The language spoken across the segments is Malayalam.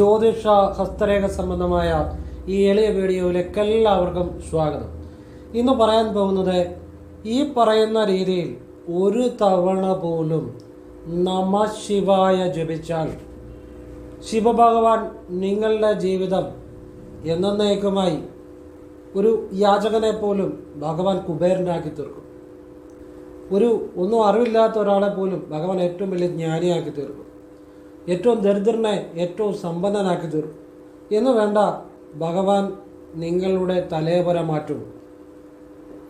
ജ്യോതിഷ ഹസ്തരേഖ സംബന്ധമായ ഈ എളിയ വീഡിയോയിലേക്ക് എല്ലാവർക്കും സ്വാഗതം. ഇന്ന് പറയാൻ പോകുന്നത് ഈ പറയുന്ന രീതിയിൽ ഒരു തവണ പോലും നമ ശിവായ ജപിച്ചാൽ ശിവഭഗവാൻ നിങ്ങളുടെ ജീവിതം എന്നേക്കുമായി ഒരു യാചകനെ പോലും ഭഗവാൻ കുബേരനാക്കി തീർക്കും. ഒരു ഒന്നും അറിവില്ലാത്ത ഒരാളെ പോലും ഭഗവാൻ ഏറ്റവും വലിയ ജ്ഞാനിയാക്കി തീർക്കും. ഏറ്റവും ദരിദ്രനെ ഏറ്റവും സമ്പന്നനാക്കി തീർക്കും എന്ന് വേണ്ട ഭഗവാൻ നിങ്ങളുടെ തലേപര മാറ്റും.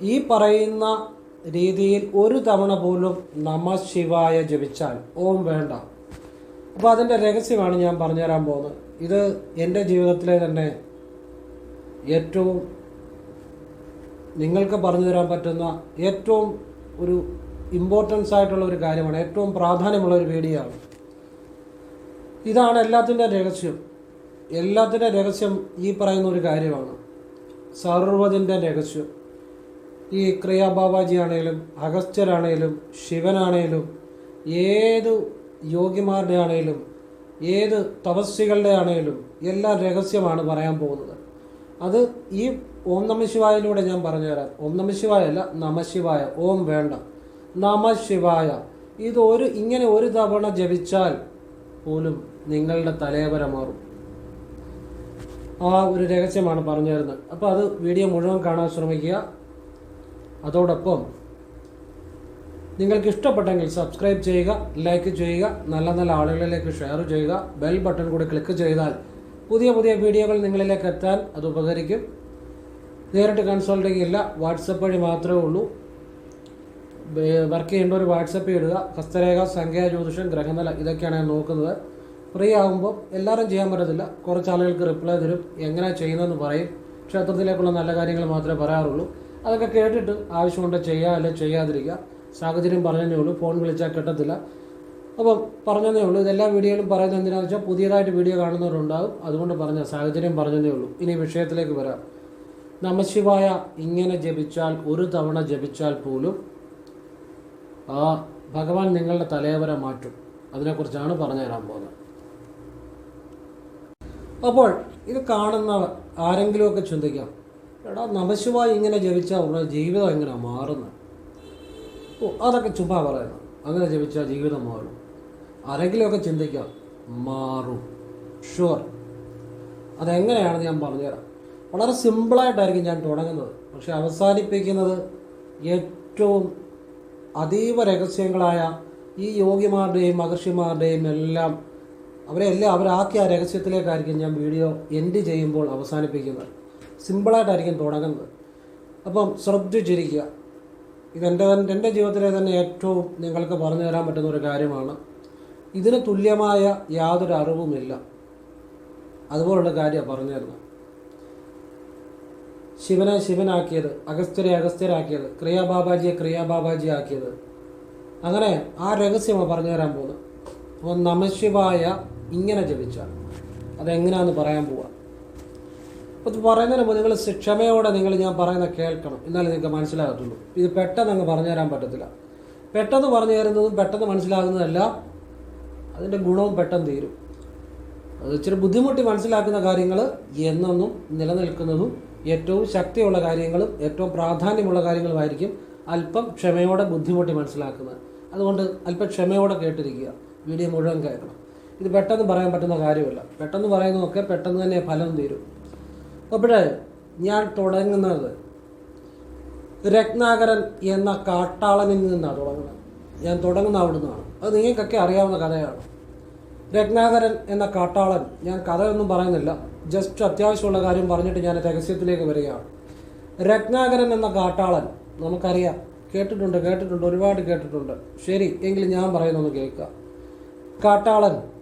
ഈ പറയുന്ന രീതിയിൽ ഒരു തവണ പോലും നമ ശിവായ ജപിച്ചാൽ ഓം വേണ്ട. അപ്പോൾ അതിന്റെ രഹസ്യമാണ് ഞാൻ പറഞ്ഞുതരാൻ പോകുന്നത്. ഇത് എന്റെ ജീവിതത്തിലെ തന്നെ ഏറ്റവും നിങ്ങൾക്ക് പറഞ്ഞു തരാൻ പറ്റുന്ന ഏറ്റവും ഒരു ഇമ്പോർട്ടൻസ് ആയിട്ടുള്ള ഒരു കാര്യമാണ്. ഏറ്റവും പ്രാധാന്യമുള്ള ഒരു വീഡിയോ ആണ്. ഇതാണ് എല്ലാത്തിന്റെ രഹസ്യം. എല്ലാത്തിന്റെ രഹസ്യം ഈ പറയുന്ന ഒരു കാര്യമാണ്. സർവതിന്റെ രഹസ്യം. ഈ ക്രിയാ ആണെങ്കിലും അഗസ്ത്യരാണേലും ശിവനാണേലും ഏത് യോഗിമാരുടെ ആണേലും ഏത് തപസ്വികളുടെ ആണേലും എല്ലാം രഹസ്യമാണ് പറയാൻ പോകുന്നത്. അത് ഈ ഓം നമശിവായിലൂടെ ഞാൻ ഞാൻ പറഞ്ഞുതരാം. ഓം നമശിവായ അല്ല നമശിവായ ഓം വേണ്ട. നമശിവായ ഇത് ഒരു ഇങ്ങനെ ഒരു തവണ ജപിച്ചാൽ പോലും നിങ്ങളുടെ തലയവര മാറും. ആ ഒരു രഹസ്യമാണ് പറഞ്ഞു തരുന്നത്. അപ്പോൾ അത് വീഡിയോ മുഴുവൻ കാണാൻ ശ്രമിക്കുക. അതോടൊപ്പം നിങ്ങൾക്ക് ഇഷ്ടപ്പെട്ടെങ്കിൽ സബ്സ്ക്രൈബ് ചെയ്യുക ലൈക്ക് ചെയ്യുക നല്ല നല്ല ആളുകളിലേക്ക് ഷെയർ ചെയ്യുക ബെൽ ബട്ടൺ കൂടി ക്ലിക്ക് ചെയ്താൽ പുതിയ പുതിയ വീഡിയോകൾ നിങ്ങളിലേക്ക് എത്താൻ അത് ഉപകരിക്കും. നേരിട്ട് കൺസൾട്ടിങ് ഇല്ല വാട്സപ്പ് വഴി മാത്രമേ ഉള്ളൂ. വർക്ക് ചെയ്യേണ്ട ഒരു വാട്സപ്പ് ഇടുക ഹസ്തരേഖ സംഖ്യാ ജ്യോതിഷം ഗ്രഹനില ഇതൊക്കെയാണ് ഞാൻ നോക്കുന്നത്. ഫ്രീ ആകുമ്പോൾ എല്ലാവരും ചെയ്യാൻ പറ്റത്തില്ല. കുറച്ച് ആളുകൾക്ക് റിപ്ലൈ തരും. എങ്ങനെ ചെയ്യുന്നതെന്ന് പറയും. ക്ഷേത്രത്തിലേക്കുള്ള നല്ല കാര്യങ്ങൾ മാത്രമേ പറയാറുള്ളൂ. അതൊക്കെ കേട്ടിട്ട് ആവശ്യമുണ്ട് ചെയ്യുക അല്ലെങ്കിൽ ചെയ്യാതിരിക്കുക. സാഹചര്യം പറഞ്ഞതേ ഉള്ളൂ. ഫോൺ വിളിച്ചാൽ കിട്ടത്തില്ല. അപ്പം പറഞ്ഞതേ ഉള്ളൂ. ഇതെല്ലാ വീഡിയോയിലും പറയുന്നത് എന്തിനാണെന്ന് വെച്ചാൽ പുതിയതായിട്ട് വീഡിയോ കാണുന്നവരുണ്ടാകും അതുകൊണ്ട് പറഞ്ഞ സാഹചര്യം പറഞ്ഞതേ ഉള്ളൂ. ഇനി വിഷയത്തിലേക്ക് വരാം. നമശിവായ ഇങ്ങനെ ജപിച്ചാൽ ഒരു തവണ ജപിച്ചാൽ പോലും ആ ഭഗവാൻ നിങ്ങളുടെ തലേവരെ മാറ്റും. അതിനെക്കുറിച്ചാണ് പറഞ്ഞു തരാൻ പോകുന്നത്. അപ്പോൾ ഇത് കാണുന്ന ആരെങ്കിലുമൊക്കെ ചിന്തിക്കാം എടാ നമശിവായി ഇങ്ങനെ ജപിച്ചാൽ ഉടനെ ജീവിതം എങ്ങനെയാണ് മാറുന്നത് ഓ അതൊക്കെ ചുമ്മാ പറയുന്നു. അങ്ങനെ ജപിച്ചാൽ ജീവിതം മാറും. ആരെങ്കിലുമൊക്കെ ചിന്തിക്കാം മാറും. ഷുവർ അതെങ്ങനെയാണെന്ന് ഞാൻ പറഞ്ഞുതരാം. വളരെ സിമ്പിളായിട്ടായിരിക്കും ഞാൻ തുടങ്ങുന്നത്. പക്ഷെ അവസാനിപ്പിക്കുന്നത് ഏറ്റവും അതീവ രഹസ്യങ്ങളായ ഈ യോഗിമാരുടെയും മഹർഷിമാരുടെയും എല്ലാം അവരെ എല്ലാം അവരാക്കിയ ആ രഹസ്യത്തിലേക്കായിരിക്കും ഞാൻ വീഡിയോ എൻഡ് ചെയ്യുമ്പോൾ അവസാനിപ്പിക്കുന്നത്. സിമ്പിളായിട്ടായിരിക്കും തുടങ്ങുന്നത്. അപ്പം ശ്രദ്ധിച്ചിരിക്കുക. ഇതെന്റെ തന്നെ എന്റെ ജീവിതത്തിലെ തന്നെ ഏറ്റവും നിങ്ങൾക്ക് പറഞ്ഞു തരാൻ പറ്റുന്ന ഒരു കാര്യമാണ്. ഇതിന് തുല്യമായ യാതൊരു അറിവുമില്ല. അതുപോലുള്ള കാര്യമാണ് പറഞ്ഞു തരുന്നത് ശിവനെ ശിവനാക്കിയത് അഗസ്ത്യരെ അഗസ്ത്യരാക്കിയത് ക്രിയാബാബാജിയെ ക്രിയാബാബാജി ആക്കിയത്. അങ്ങനെ ആ രഹസ്യമാണ് പറഞ്ഞു തരാൻ പോകുന്നത്. അപ്പോൾ നമശിവായ ഇങ്ങനെ ജപിച്ചാൽ. അതെങ്ങനെയാണെന്ന് പറയാൻ പോവാം. ഇത് പറയുന്നതിന് മുമ്പ് നിങ്ങൾ ക്ഷമയോടെ നിങ്ങൾ ഞാൻ പറയുന്ന കേൾക്കണം. എന്നാലേ നിങ്ങൾക്ക് മനസ്സിലാകത്തുള്ളൂ. ഇത് പെട്ടെന്ന് അങ്ങ് പറഞ്ഞു തരാൻ പറ്റത്തില്ല. പെട്ടെന്ന് പറഞ്ഞു തരുന്നതും പെട്ടെന്ന് മനസ്സിലാകുന്നതല്ല. അതിന്റെ ഗുണവും പെട്ടെന്ന് തീരും. അത് ഇച്ചിരി ബുദ്ധിമുട്ടി മനസ്സിലാക്കുന്ന കാര്യങ്ങൾ എന്നെന്നും നിലനിൽക്കുന്നതും ഏറ്റവും ശക്തിയുള്ള കാര്യങ്ങളും ഏറ്റവും പ്രാധാന്യമുള്ള കാര്യങ്ങളുമായിരിക്കും അല്പം ക്ഷമയോടെ ബുദ്ധിമുട്ടി മനസ്സിലാക്കുന്നത്. അതുകൊണ്ട് അല്പം ക്ഷമയോടെ കേട്ടിരിക്കുക. വീഡിയോ മുഴുവൻ കേൾക്കണം. ഇത് പെട്ടെന്ന് പറയാൻ പറ്റുന്ന കാര്യമല്ല. പെട്ടെന്ന് പറയുന്നതൊക്കെ പെട്ടെന്ന് തന്നെ ഫലം തീരും. അപ്പോഴേ ഞാൻ തുടങ്ങുന്നത് രത്നാകരൻ എന്ന കാട്ടാളനിൽ നിന്നാണ് തുടങ്ങുന്നത്. ഞാൻ തുടങ്ങുന്ന അവിടെ നിന്നാണ് അത് നിങ്ങൾക്കൊക്കെ അറിയാവുന്ന കഥയാണ്. രത്നാകരൻ എന്ന കാട്ടാളൻ ഞാൻ കഥയൊന്നും പറയുന്നില്ല. ജസ്റ്റ് അത്യാവശ്യമുള്ള കാര്യം പറഞ്ഞിട്ട് ഞാൻ രഹസ്യത്തിലേക്ക് വരികയാണ്. രത്നാകരൻ എന്ന കാട്ടാളൻ നമുക്കറിയാം. കേട്ടിട്ടുണ്ട് കേട്ടിട്ടുണ്ട് ഒരുപാട് കേട്ടിട്ടുണ്ട്. ശരി എങ്കിൽ ഞാൻ പറയുന്നൊന്ന് കേൾക്കുക കാട്ടാളൻ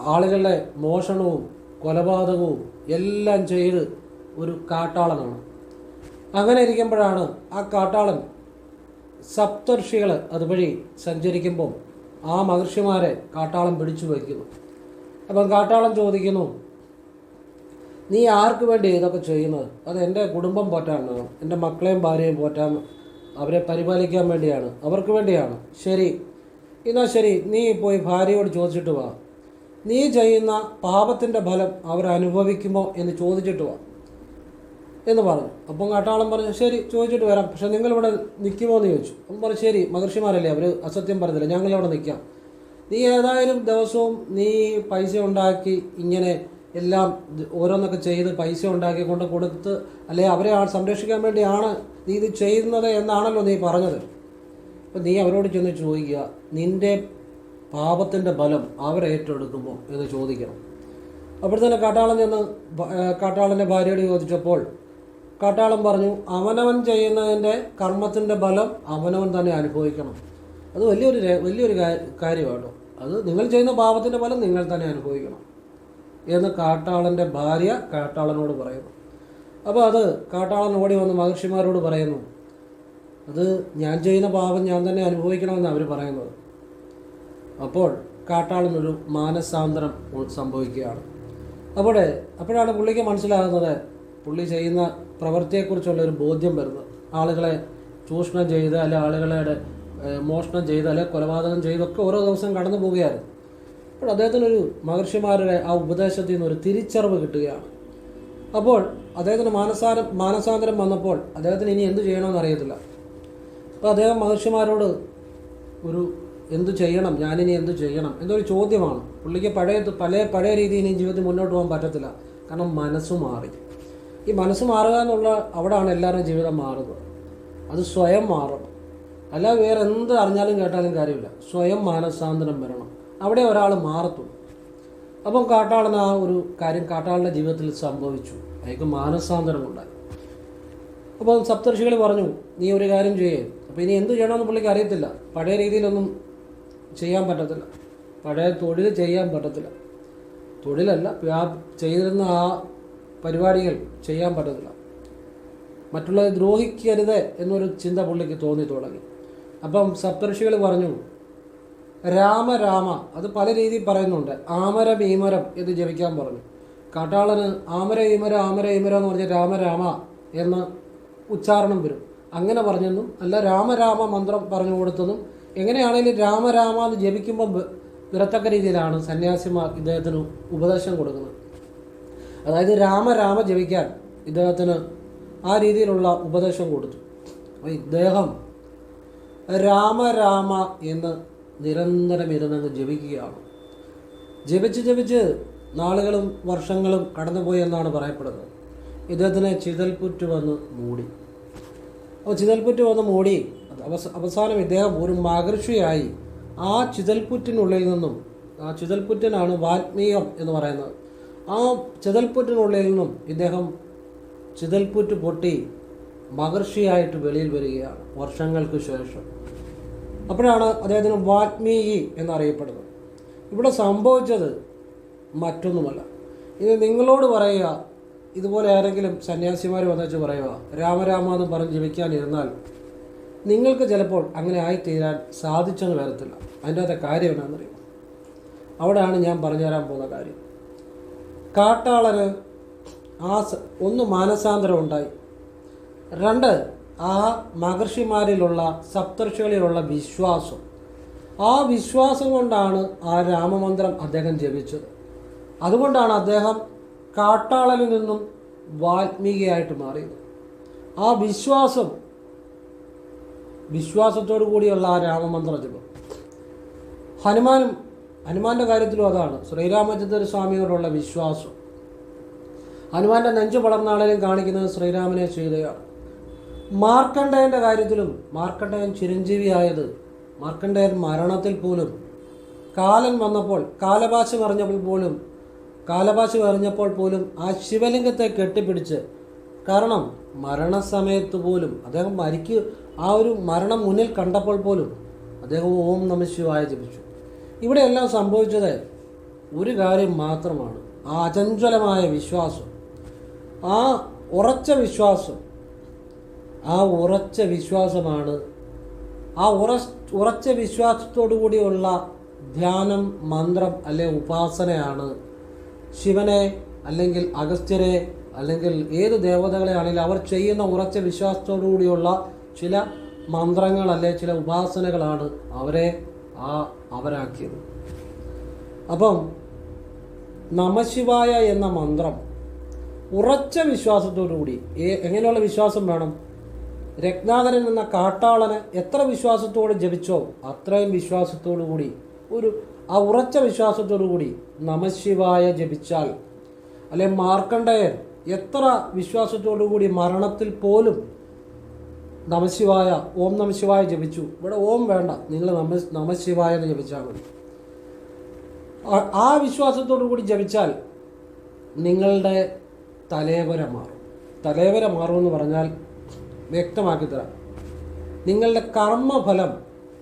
ആളുകളുടെ മോഷണവും കൊലപാതകവും എല്ലാം ചെയ്ത് ഒരു കാട്ടാളനാണ്. അങ്ങനെ ഇരിക്കുമ്പോഴാണ് ആ കാട്ടാളൻ സപ്തർഷികൾ അതുവഴി സഞ്ചരിക്കുമ്പോൾ ആ മഹർഷിമാരെ കാട്ടാളൻ പിടിച്ചു വയ്ക്കുന്നു. അപ്പം കാട്ടാളൻ ചോദിക്കുന്നു നീ ആർക്ക് വേണ്ടി ഇതൊക്കെ ചെയ്യുന്നത്? അത് എന്റെ കുടുംബം പോറ്റാണ് എന്റെ മക്കളെയും ഭാര്യയും പോറ്റാൻ അവരെ പരിപാലിക്കാൻ വേണ്ടിയാണ്. അവർക്ക് വേണ്ടിയാണ്. ശരി. എന്നാൽ ശരി നീ പോയി ഭാര്യയോട് ചോദിച്ചിട്ട് വാ. നീ ചെയ്യുന്ന പാപത്തിന്റെ ഫലം അവരനുഭവിക്കുമോ എന്ന് ചോദിച്ചിട്ട് വാ. എന്ന് പറഞ്ഞു. അപ്പം കാട്ടാളം പറഞ്ഞു ശരി ചോദിച്ചിട്ട് വരാം. പക്ഷേ നിങ്ങളിവിടെ നിൽക്കുമോ എന്ന് ചോദിച്ചു. അപ്പം പറഞ്ഞു ശരി മഹർഷിമാരല്ലേ അവർ അസത്യം പറഞ്ഞില്ല. ഞങ്ങളിവിടെ നിൽക്കാം. നീ ഏതായാലും ദിവസവും നീ പൈസ ഉണ്ടാക്കി ഇങ്ങനെ എല്ലാം ഓരോന്നൊക്കെ ചെയ്ത് പൈസ ഉണ്ടാക്കി കൊണ്ട് കൊടുത്ത് അല്ലെ അവരെ സംരക്ഷിക്കാൻ വേണ്ടിയാണ് നീ ഇത് ചെയ്യുന്നത് എന്നാണല്ലോ നീ പറഞ്ഞത്. അപ്പം നീ അവരോട് ചെന്ന് ചോദിക്കുക നിന്റെ പാപത്തിന്റെ ബലം അവരേറ്റെടുക്കുമോ എന്ന് ചോദിക്കണം. അപ്പോൾ തന്നെ കാട്ടാളൻ ചെന്ന് കാട്ടാളന്റെ ഭാര്യയോട് ചോദിച്ചപ്പോൾ കാട്ടാളൻ പറഞ്ഞു അവനവൻ ചെയ്യുന്നതിന്റെ കർമ്മത്തിന്റെ ബലം അവനവൻ തന്നെ അനുഭവിക്കണം. അത് വലിയൊരു വലിയൊരു കാര്യമാണ് അത് നിങ്ങൾ ചെയ്യുന്ന പാപത്തിന്റെ ഫലം നിങ്ങൾ തന്നെ അനുഭവിക്കണം എന്ന് കാട്ടാളന്റെ ഭാര്യ കാട്ടാളനോട് പറയുന്നു. അപ്പോൾ അത് കാട്ടാളൻ ഓടി വന്ന് മഹർഷിമാരോട് പറയുന്നു അത് ഞാൻ ചെയ്യുന്ന പാപം ഞാൻ തന്നെ അനുഭവിക്കണമെന്ന് അവർ പറയുന്നത്. അപ്പോൾ കാട്ടാളിനൊരു മാനസാന്തരം സംഭവിക്കുകയാണ്. അപ്പോൾ അപ്പോഴാണ് പുള്ളിക്ക് മനസ്സിലാകുന്നത് പുള്ളി ചെയ്യുന്ന പ്രവൃത്തിയെക്കുറിച്ചുള്ള ഒരു ബോധ്യം വരുന്നത്. ആളുകളെ ചൂഷണം ചെയ്ത് അല്ലെ ആളുകളുടെ മോഷണം ചെയ്ത് അല്ലെ കൊലപാതകം ചെയ്തൊക്കെ ഓരോ ദിവസം കടന്നു പോവുകയായിരുന്നു. അപ്പോൾ അദ്ദേഹത്തിനൊരു മഹർഷിമാരുടെ ആ ഉപദേശത്തിൽ നിന്ന് ഒരു തിരിച്ചറിവ് കിട്ടുകയാണ്. അപ്പോൾ അദ്ദേഹത്തിന് മാനസാരം മാനസാന്തരം വന്നപ്പോൾ അദ്ദേഹത്തിന് ഇനി എന്ത് ചെയ്യണമെന്ന് അറിയത്തില്ല. അപ്പോൾ അദ്ദേഹം മഹർഷിമാരോട് ഒരു എന്തു ചെയ്യണം? ഞാനിനി എന്തു ചെയ്യണം? എന്നൊരു ചോദ്യമാണ്. പുള്ളിക്ക് പഴയ പല പഴയ രീതിയിൽ ഇനി ജീവിതത്തിൽ മുന്നോട്ട് പോകാൻ പറ്റത്തില്ല. കാരണം മനസ്സ് മാറി. ഈ മനസ്സ് മാറുക എന്നുള്ള അവിടെയാണ് എല്ലാവരുടെയും ജീവിതം മാറുന്നത്. അത് സ്വയം മാറും. അല്ല വേറെ എന്ത് അറിഞ്ഞാലും കേട്ടാലും കാര്യമില്ല. സ്വയം മാനസാന്തരം വരണം. അവിടെ ഒരാൾ മാറത്തുള്ളൂ. അപ്പം കാട്ടാളന് ആ ഒരു കാര്യം കാട്ടാളന്റെ ജീവിതത്തിൽ സംഭവിച്ചു. അയാൾക്ക് മാനസാന്തരം ഉണ്ടായി. അപ്പം സപ്തർഷികൾ പറഞ്ഞു നീ ഒരു കാര്യം ചെയ്യേ. അപ്പോൾ ഇനി എന്ത് ചെയ്യണമെന്ന് പുള്ളിക്ക് അറിയത്തില്ല. പഴയ രീതിയിലൊന്നും ചെയ്യാൻ പറ്റത്തില്ല. പഴയ തൊഴിൽ ചെയ്യാൻ പറ്റത്തില്ല. തൊഴിലല്ല വ്യാ ചെയ്തിരുന്ന ആ പരിപാടികൾ ചെയ്യാൻ പറ്റത്തില്ല. മറ്റുള്ളവരെ ദ്രോഹിക്കരുത് എന്നൊരു ചിന്ത പുള്ളിക്ക് തോന്നി തുടങ്ങി. അപ്പം സപ്തർഷികൾ പറഞ്ഞു രാമ രാമ അത് പല രീതിയിൽ പറയുന്നുണ്ട്. ആമര ഭീമരം എന്ന് ജപിക്കാൻ പറഞ്ഞു. കാട്ടാളന് ആമര ഈമര ആമര ഈമര എന്ന് പറഞ്ഞ രാമ രാമ എന്ന് ഉച്ചാരണം വരും. അങ്ങനെ പറഞ്ഞെന്നും അല്ല രാമരാമ മന്ത്രം പറഞ്ഞു കൊടുത്തതും എങ്ങനെയാണെങ്കിലും രാമരാമ എന്ന് ജപിക്കുമ്പോൾ വിറത്തക്ക രീതിയിലാണ് സന്യാസിമാർ ഇദ്ദേഹത്തിന് ഉപദേശം കൊടുക്കുന്നത്. അതായത് രാമരാമ ജപിക്കാൻ ഇദ്ദേഹത്തിന് ആ രീതിയിലുള്ള ഉപദേശം കൊടുത്തു. അപ്പോൾ ഇദ്ദേഹം രാമരാമ രാമ എന്ന് നിരന്തരം ഇരുന്നങ്ങ് ജപിക്കുകയാണ്. ജപിച്ച് ജപിച്ച് നാളുകളും വർഷങ്ങളും കടന്നുപോയി എന്നാണ് പറയപ്പെടുന്നത്. ഇദ്ദേഹത്തിനെ ചിതൽപുറ്റ് വന്ന് മൂടി. അപ്പോൾ ചിതൽപുറ്റ് വന്ന് മൂടി അവസ അവസാനം ഇദ്ദേഹം ഒരു മഹർഷിയായി. ആ ചിതൽപുറ്റിനുള്ളിൽ നിന്നും ആ ചിതൽപുറ്റനാണ് വാത്മീയം എന്ന് പറയുന്നത്. ആ ചിതൽപുറ്റിനുള്ളിൽ നിന്നും ഇദ്ദേഹം ചിതൽപുറ്റ് പൊട്ടി മഹർഷിയായിട്ട് വെളിയിൽ വരികയാണ് വർഷങ്ങൾക്ക് ശേഷം. അപ്പോഴാണ് അദ്ദേഹത്തിന് വാത്മീകി എന്നറിയപ്പെടുന്നത്. ഇവിടെ സംഭവിച്ചത് മറ്റൊന്നുമല്ല. ഇത് നിങ്ങളോട് പറയുക ഇതുപോലെ ആരെങ്കിലും സന്യാസിമാർ വന്നിച്ച് പറയുക രാമരാമ എന്ന് പറഞ്ഞ് ജപിക്കാനിരുന്നാൽ നിങ്ങൾക്ക് ചിലപ്പോൾ അങ്ങനെ ആയിത്തീരാൻ സാധിച്ചെന്ന് വരത്തില്ല. അതിന്റെ അകത്തെ കാര്യം എന്നാണെന്നറിയാം അവിടെയാണ് ഞാൻ പറഞ്ഞു തരാൻ പോകുന്ന കാര്യം. കാട്ടാളന് ആ ഒന്ന് മാനസാന്തരം ഉണ്ടായി. രണ്ട് ആ മഹർഷിമാരിലുള്ള സപ്തർഷികളിലുള്ള വിശ്വാസം. ആ വിശ്വാസം കൊണ്ടാണ് ആ രാമമന്ത്രം അദ്ദേഹം ജപിച്ചത്. അതുകൊണ്ടാണ് അദ്ദേഹം കാട്ടാളനിൽ നിന്നും വാൽമീകിയായിട്ട് മാറിയത്. ആ വിശ്വാസം വിശ്വാസത്തോടു കൂടിയുള്ള ആ രാമമന്ത്ര ജപം. ഹനുമാനും ഹനുമാന്റെ കാര്യത്തിലും അതാണ്. ശ്രീരാമചന്ദ്ര സ്വാമിയോടുള്ള വിശ്വാസം. ഹനുമാന്റെ നെഞ്ചു വളർന്നാളിലും കാണിക്കുന്നത് ശ്രീരാമനെ ചെയ്തയാണ്. മാർക്കണ്ടയന്റെ കാര്യത്തിലും മാർക്കണ്ഡേയൻ ചിരഞ്ജീവിയായത് മാർക്കണ്ടയൻ മരണത്തിൽ പോലും. കാലൻ വന്നപ്പോൾ കാലഭാഷ പറഞ്ഞപ്പോൾ പോലും കാലഭാഷ പറഞ്ഞപ്പോൾ പോലും ആ ശിവലിംഗത്തെ കെട്ടിപ്പിടിച്ച് കാരണം മരണസമയത്ത് പോലും അദ്ദേഹം മരിക്കു ആ ഒരു മരണം മുന്നിൽ കണ്ടപ്പോൾ പോലും അദ്ദേഹം ഓം നമ ശിവായ ജപിച്ചു. ഇവിടെയെല്ലാം സംഭവിച്ചത് ഒരു കാര്യം മാത്രമാണ്. ആ അചഞ്ചലമായ വിശ്വാസം ആ ഉറച്ച വിശ്വാസം ആ ഉറച്ച വിശ്വാസമാണ്. ആ ഉറ ഉറച്ച വിശ്വാസത്തോടു കൂടിയുള്ള ധ്യാനം മന്ത്രം അല്ലെ ഉപാസനയാണ് ശിവനെ അല്ലെങ്കിൽ അഗസ്ത്യരെ അല്ലെങ്കിൽ ഏത് ദേവതകളെ ആണെങ്കിലും അവർ ചെയ്യുന്ന ഉറച്ച വിശ്വാസത്തോടു കൂടിയുള്ള ചില മന്ത്രങ്ങൾ അല്ലെ ചില ഉപാസനകളാണ് അവരെ ആ അവരാക്കിയത്. അപ്പം നമശിവായ എന്ന മന്ത്രം ഉറച്ച വിശ്വാസത്തോടുകൂടി എങ്ങനെയുള്ള വിശ്വാസം വേണം? രത്നാകരൻ എന്ന കാട്ടാളന് എത്ര വിശ്വാസത്തോടെ ജപിച്ചോ അത്രയും കൂടി ഒരു ആ ഉറച്ച വിശ്വാസത്തോടു കൂടി നമശിവായ ജപിച്ചാൽ അല്ലെ മാർക്കണ്ഡയൻ എത്ര വിശ്വാസത്തോടു കൂടി മരണത്തിൽ പോലും നമശിവായ ഓം നമശിവായ ജപിച്ചു. ഇവിടെ ഓം വേണ്ട നിങ്ങൾ നമ നമശിവായ എന്ന് ജപിച്ചാൽ മതി. ആ- വിശ്വാസത്തോടു കൂടി ജപിച്ചാൽ നിങ്ങളുടെ തലേവര മാറും. തലേവര മാറുമെന്ന് പറഞ്ഞാൽ വ്യക്തമാക്കി തരാം. നിങ്ങളുടെ കർമ്മഫലം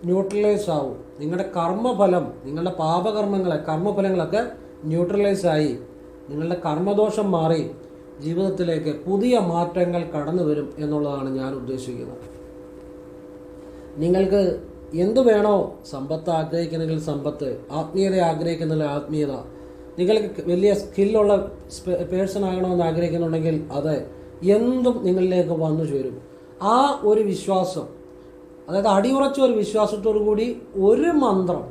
ന്യൂട്രലൈസ് ആവും. നിങ്ങളുടെ കർമ്മഫലം നിങ്ങളുടെ പാപകർമ്മങ്ങളെ കർമ്മഫലങ്ങളൊക്കെ ന്യൂട്രലൈസ് ആയി. നിങ്ങളുടെ കർമ്മദോഷം മാറി. ജീവിതത്തിലേക്ക് പുതിയ മാറ്റങ്ങൾ കടന്നു വരും എന്നുള്ളതാണ് ഞാൻ ഉദ്ദേശിക്കുന്നത്. നിങ്ങൾക്ക് എന്തു വേണോ സമ്പത്ത് ആഗ്രഹിക്കുന്നെങ്കിൽ സമ്പത്ത് ആത്മീയത ആഗ്രഹിക്കുന്നെങ്കിൽ ആത്മീയത. നിങ്ങൾക്ക് വലിയ സ്കില്ലുള്ള പേഴ്സൺ ആകണമെന്ന് ആഗ്രഹിക്കുന്നുണ്ടെങ്കിൽ അത് എന്തും നിങ്ങളിലേക്ക് വന്നു ചേരും. ആ ഒരു വിശ്വാസം അതായത് അടിയുറച്ച ഒരു വിശ്വാസത്തോടു കൂടി ഒരു മന്ത്രം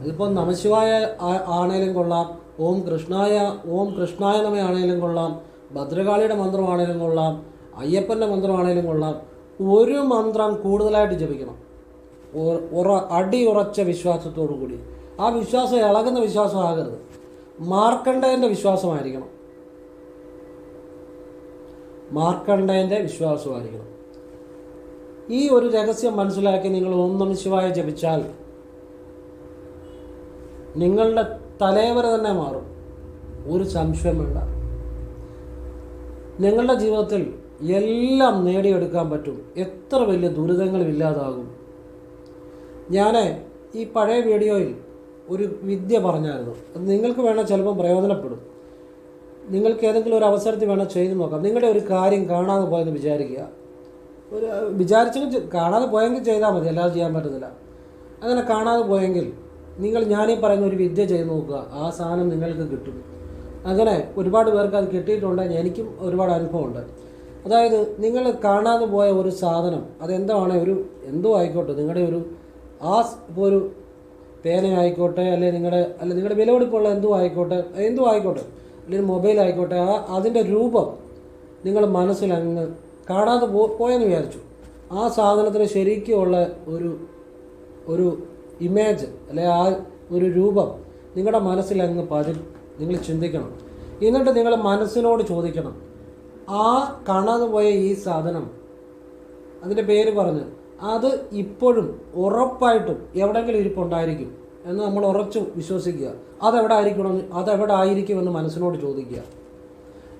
അതിപ്പോൾ നമശിവായ ആണേലും കൊള്ളാം ഓം കൃഷ്ണായ ഓം കൃഷ്ണായ നമ ആണേലും കൊള്ളാം ഭദ്രകാളിയുടെ മന്ത്രമാണേലും കൊള്ളാം അയ്യപ്പന്റെ മന്ത്രമാണേലും കൊള്ളാം. ഒരു മന്ത്രം കൂടുതലായിട്ട് ജപിക്കണം. ഉറ- ഉറച്ച വിശ്വാസത്തോടു കൂടി. ആ വിശ്വാസം ഇളകുന്ന വിശ്വാസമാകരുത് മാർക്കണ്ഡേന്റെ വിശ്വാസമായിരിക്കണം. മാർക്കണ്ഡേന്റെ വിശ്വാസമായിരിക്കണം. ഈ ഒരു രഹസ്യം മനസ്സിലാക്കി നിങ്ങൾ ഓം നമ ജപിച്ചാൽ നിങ്ങളുടെ തലേവരെ തന്നെ മാറും. ഒരു സംശയം വേണ്ട. നിങ്ങളുടെ ജീവിതത്തിൽ എല്ലാം നേടിയെടുക്കാൻ പറ്റും. എത്ര വലിയ ദുരിതങ്ങളും ഇല്ലാതാകും ഞാൻ ഈ പഴയ വീഡിയോയിൽ ഒരു വിദ്യ പറഞ്ഞായിരുന്നു. അത് നിങ്ങൾക്ക് വേണം ചിലപ്പം പ്രയോജനപ്പെടും. നിങ്ങൾക്ക് ഏതെങ്കിലും ഒരു അവസരത്തിൽ വേണം ചെയ്തു നോക്കാം. നിങ്ങളുടെ ഒരു കാര്യം കാണാതെ പോയെന്ന് വിചാരിക്കുക. ഒരു വിചാരിച്ചെങ്കിൽ കാണാതെ പോയെങ്കിൽ ചെയ്താൽ മതി. അല്ലാതെ ചെയ്യാൻ പറ്റത്തില്ല. അങ്ങനെ കാണാതെ പോയെങ്കിൽ നിങ്ങൾ ഞാനീ പറയുന്ന ഒരു വിദ്യ ചെയ്തു നോക്കുക. ആ സാധനം നിങ്ങൾക്ക് കിട്ടും. അങ്ങനെ ഒരുപാട് പേർക്ക് അത് കിട്ടിയിട്ടുണ്ട്. എനിക്കും ഒരുപാട് അനുഭവമുണ്ട്. അതായത് നിങ്ങൾ കാണാതെ പോയ ഒരു സാധനം അതെന്താണ് ഒരു എന്തോ ആയിക്കോട്ടെ നിങ്ങളുടെ ഒരു ആ ഇപ്പോൾ ഒരു പേന ആയിക്കോട്ടെ അല്ലെങ്കിൽ നിങ്ങളുടെ അല്ലെങ്കിൽ നിങ്ങളുടെ വിലപിടിപ്പുള്ള എന്തോ ആയിക്കോട്ടെ എന്തോ ആയിക്കോട്ടെ അല്ലെങ്കിൽ മൊബൈൽ ആയിക്കോട്ടെ ആ അതിന്റെ രൂപം നിങ്ങൾ മനസ്സിൽ അങ്ങ് കാണാതെ പോ പോയെന്ന് വിചാരിച്ചു. ആ സാധനത്തിന് ശരിക്കുമുള്ള ഒരു ഒരു ഇമേജ് അല്ലെ ആ ഒരു രൂപം നിങ്ങളുടെ മനസ്സിൽ അങ്ങ് പതി നിങ്ങൾ ചിന്തിക്കണം. എന്നിട്ട് നിങ്ങൾ മനസ്സിനോട് ചോദിക്കണം. ആ കാണാതെ പോയ ഈ സാധനം അതിന്റെ പേര് പറഞ്ഞ് അത് ഇപ്പോഴും ഉറപ്പായിട്ടും എവിടെയെങ്കിലും ഇരിപ്പുണ്ടായിരിക്കും എന്ന് നമ്മൾ ഉറച്ചു വിശ്വസിക്കുക. അതെവിടെ ആയിരിക്കണമെന്ന് അതെവിടെ ആയിരിക്കുമെന്ന് മനസ്സിനോട് ചോദിക്കുക.